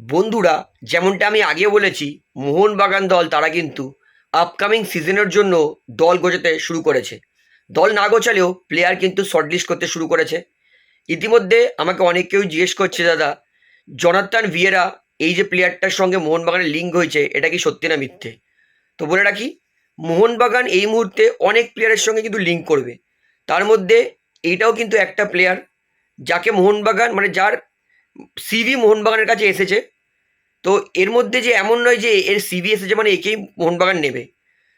বন্ধুরা, যেমনটা আমি আগে বলেছি, মোহনবাগান দল তারা কিন্তু আপকামিং সিজনের জন্য দল গোছাতে শুরু করেছে। দল না গোছালেও প্লেয়ার কিন্তু শর্টলিস্ট করতে শুরু করেছে। ইতিমধ্যে আমাকে অনেক জিজ্ঞেস করছে, দাদা জনাত্তান ভিয়েরা, এই যে প্লেয়ারটার সঙ্গে মোহনবাগানের লিঙ্ক হয়েছে, এটা কি সত্যি না মিথ্যে? তো বলে রাখি, মোহনবাগান এই মুহূর্তে অনেক প্লেয়ারের সঙ্গে কিন্তু লিঙ্ক করবে। তার মধ্যে এইটাও কিন্তু একটা প্লেয়ার যাকে মোহনবাগান মানে যার সিভি মোহনবাগানের কাছে এসেছে। তো এর মধ্যে যে এমন নয় যে এর সিভি এসেছে মানে একেই মোহনবাগান নেবে।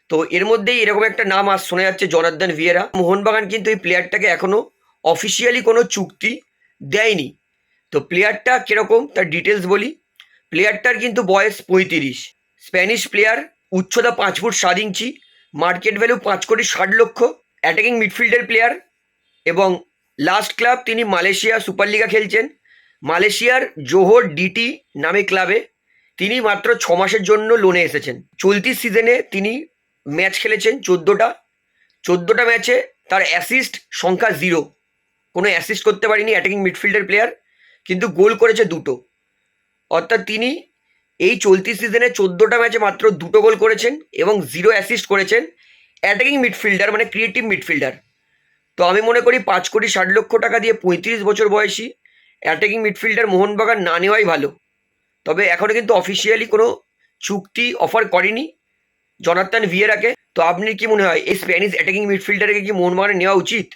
তো এর মধ্যেই এরকম একটা নাম আজ শোনা যাচ্ছে জনার্দন ভিয়েরা। মোহনবাগান কিন্তু এই প্লেয়ারটাকে এখনও অফিসিয়ালি কোনো চুক্তি দেয়নি। তো প্লেয়ারটা কীরকম তার ডিটেলস বলি। প্লেয়ারটার কিন্তু বয়স পঁয়ত্রিশ। স্প্যানিশ প্লেয়ার উচ্চতা পাঁচ ফুট সাত ইঞ্চি মার্কেট ভ্যালু পাঁচ কোটি ষাট লক্ষ অ্যাটাকিং মিডফিল্ডের প্লেয়ার এবং লাস্ট ক্লাব তিনি মালয়েশিয়া সুপার লিগা খেলছেন। মালয়েশিয়ার জোহর ডিটি নামে ক্লাবে তিনি মাত্র ছ মাসের জন্য লোনে এসেছেন। চলতি সিজনে তিনি ম্যাচ খেলেছেন চোদ্দোটা। চোদ্দোটা ম্যাচে তার অ্যাসিস্ট সংখ্যা জিরো কোনো অ্যাসিস্ট করতে পারেনি অ্যাটাকিং মিডফিল্ডার প্লেয়ার কিন্তু গোল করেছে দুটো। অর্থাৎ তিনি এই চলতি সিজনে চোদ্দোটা ম্যাচে মাত্র দুটো গোল করেছেন এবং জিরো অ্যাসিস্ট করেছেন অ্যাটাকিং মিডফিল্ডার মানে ক্রিয়েটিভ মিডফিল্ডার তো আমি মনে করি পাঁচ কোটি ষাট লক্ষ টাকা দিয়ে পঁয়ত্রিশ বছর বয়সী অ্যাটাকিং মিডফিল্ডার মোহনবাগান না নেওয়াই ভালো। তবে এখনও কিন্তু অফিসিয়ালি কোনো চুক্তি অফার করেনি জনার্তান ভিয়েরাকে। তো আপনি কি মনে হয়, এই স্প্যানিশ অ্যাটাকিং মিডফিল্ডারকে কি মোহনবাগানে নেওয়া উচিত?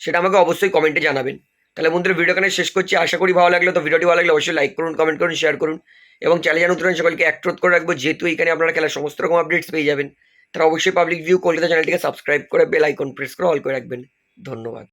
সেটা আমাকে অবশ্যই কমেন্টে জানাবেন। তাহলে বন্ধুরা ভিডিও কানে শেষ করছি। আশা করি ভালো লাগল। তো ভিডিওটি ভালো লাগলে অবশ্যই লাইক করুন কমেন্ট করুন শেয়ার করুন। এবং চ্যানেল জানুন তুরন্ত সকলকে। অ্যাক্ট্রোধ করে রাখব, যেহেতু এখানে আপনারা খেলার সমস্ত রকম আপডেটস পেয়ে যাবেন। তারা অবশ্যই পাবলিক ভিউ কলকাতা চ্যানেলটিকে সাবস্ক্রাইব করে বেল আইকন প্রেস করে অল করে রাখবেন। ধন্যবাদ।